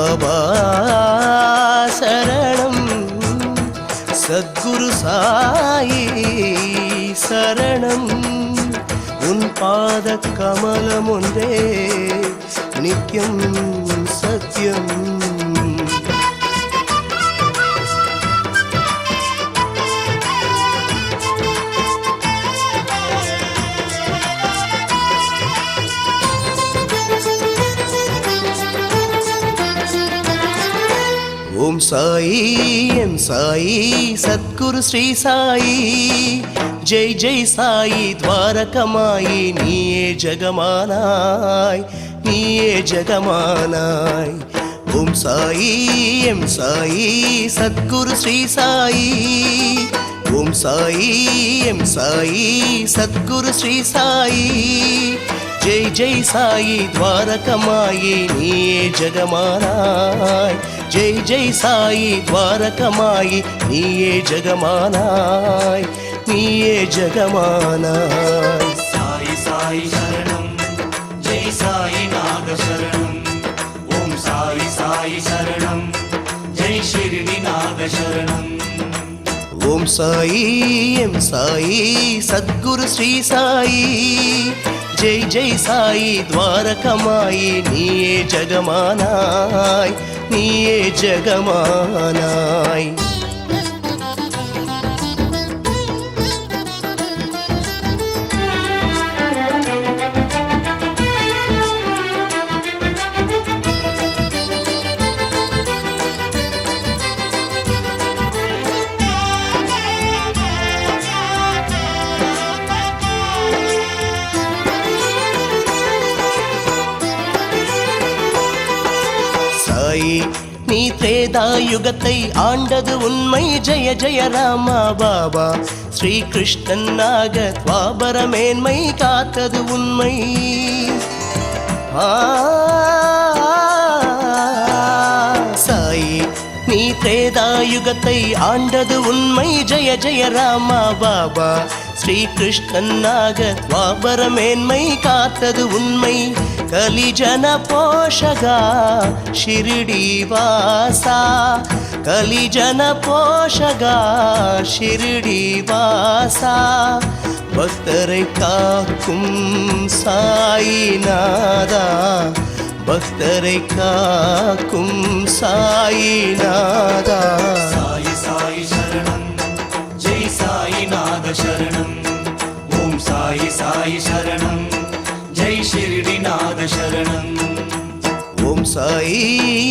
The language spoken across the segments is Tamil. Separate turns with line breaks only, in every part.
பாபா சரணம் சத்குரு சாயி சரணம் உன் பாத கமலம் ஒன்றே சாயி என் சாயி சத்குரு ஸ்ரீ சாயி. ஜெய் ஜெய் சாயி துவாரகமாயி நீயே ஜகமானாய் நீயே ஜகமானாய். ஓம் சாயி எம் சாயி சத்குரு ஸ்ரீ சாயி. ஓம் சாயி எம் சாயி சத்குரு ஸ்ரீ சாயி. ஜெய் ஜெய் சாயி துவாரகமாயி நீயே ஜகமானாய். ஜெய் ஜெய் சாயி துவாரகமாயி நீயே ஜெகமானாய் நீயே ஜெகமானாய்.
சாய் சாய் சரணம் ஜெய் சாய் நாக சரணம் ஓம் சாய் சாய் சரணம் ஜெய் ஷிர்டி நாக சரணம்
ஓம் சாயி எம் சாயி சத்குரு ஸ்ரீ சாயி ஜெய் ஜெய் சாயி துவாரகமாயி நீயே ஜெகமானாய் நீயே ஜெகமானாய் நீ ஆண்டது உண்மை. ஜெய ஜெய ராமா பாபா. ஸ்ரீ கிருஷ்ணனாக துவாபர மேன்மை காத்தது உண்மை. சாயி நீ திரேதாயுகத்தை ஆண்டது உண்மை. ஜெய ஜெய ராமா பாபா. ஸ்ரீ கிருஷ்ணனாக துவாபர காத்தது உண்மை. கலிஜன போஷகா ஷிரடி வாசா. கலிஜன போஷகா ஷிரடி வாசா. பக்தரை காக்கும் சாயிநாதா. பக்தரை காக்கும் சாயிநாதா.
சாய் சரணம் ஓம் சாயி சாயி சரணம். ஜெய் ஷிர்டி சரணம்.
ஓம் சாயி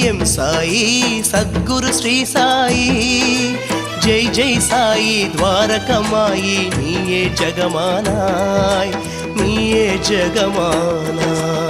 எம் சாயி சத்குரு ஸ்ரீ சாயி. ஜெய் ஜெய் சாயி துவாரகமாயி நீயே ஜகமானாய் நீயே ஜகமானாய்.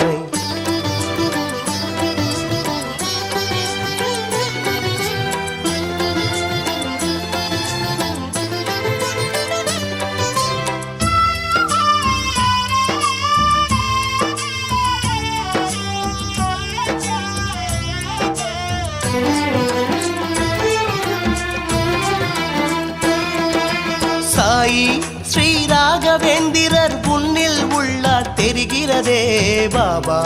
தெரிகிறதே பாபா.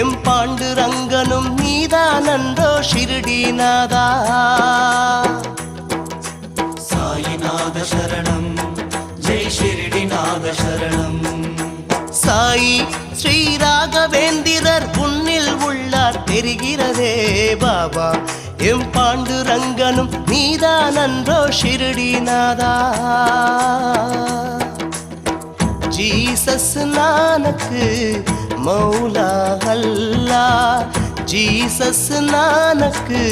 எம் பாண்டு ரங்கனும் நீதானன்றோ ஷிரடிநாதா
சாயிநாத சரணம் ஜெய் ஷிர்டி நாக சரணம்.
சாயி ஸ்ரீ ராகவேந்திரர் உன்னில் உள்ளார் தெரிகிறதே பாபா. எம் பாண்டு ரங்கனும் நீதானன்றோ ஷிரடிநாதா ஜீசஸ் நானக்கு மௌலா அல்லா ஜீசஸ் நானக்கு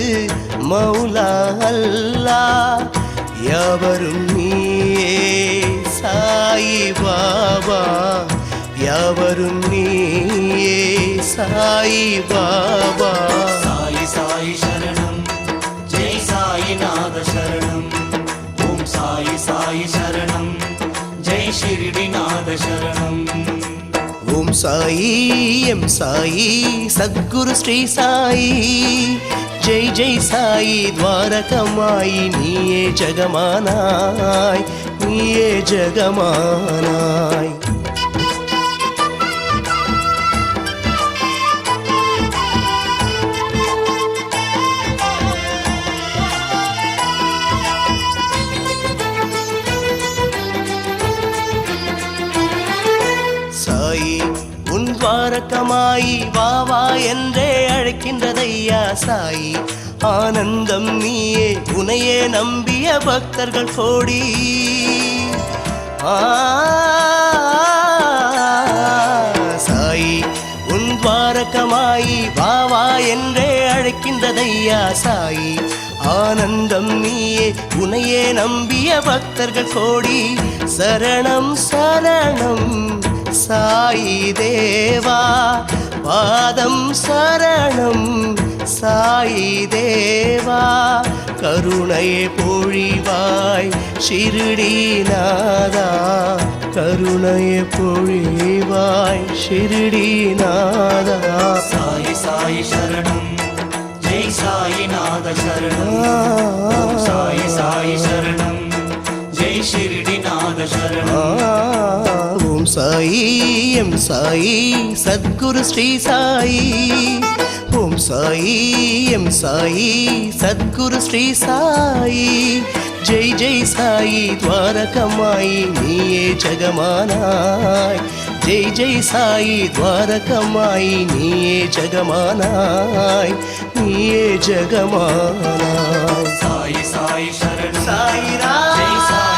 மௌலா அல்லா யாவரும் நீயே சாயி பாபா யாவரும் நீயே சாயி பாபா
சாய் சாய் சரணம் ஜெய் சாய் நாத சரணம் ஓம் சாய் சாய் சரணம் ஜெய் ஷிர்டி நாத சரணம்.
ஓம் சாயி எம் சாயி சத்குரு ஸ்ரீ சாயி. ஜெய் ஜெய் சாயி துவாரகமாயி நீயே ஜெகமானாய். உன் துவாரகமாயி வா வா என்றே அழைக்கின்றதையா சாயி? ஆனந்தம் நீயே உனையே நம்பிய பக்தர்கள் கோடி. சாயி உன் துவாரகமாயி வா வா என்றே அழைக்கின்றதையா சாயி? ஆனந்தம் நீயே உனையே நம்பிய பக்தர்கள் கோடி. சரணம் சரணம். சாயி தேவா பாதம் சரணம் சாயி தேவா கருணையை பொழிவாய் ஷிருடிநாதா கருணையை பொழிவாய் ஷிருடிநாதா
சாயி சாயி சரணம் ஜெய் சாயிநாத சரணம். சாயி சாயி சரணம் ஜெய் ஷிரடிநாத சரணம்.
எம் சாயி சத்குரு ஸ்ரீ சாயி. ஓம் சாயி எம் சாயி சத்குரு ஸ்ரீ சாயி. ஜெய் ஜெய் சாயி துவாரகமாயி நீயே ஜெகமானாய். ஜெய் ஜெய் சாயி துவாரகமாயி நீயே ஜெகமானாய். நீயே ஜெகமானாய்.
சாயி சாயி ஜெய் சாய்.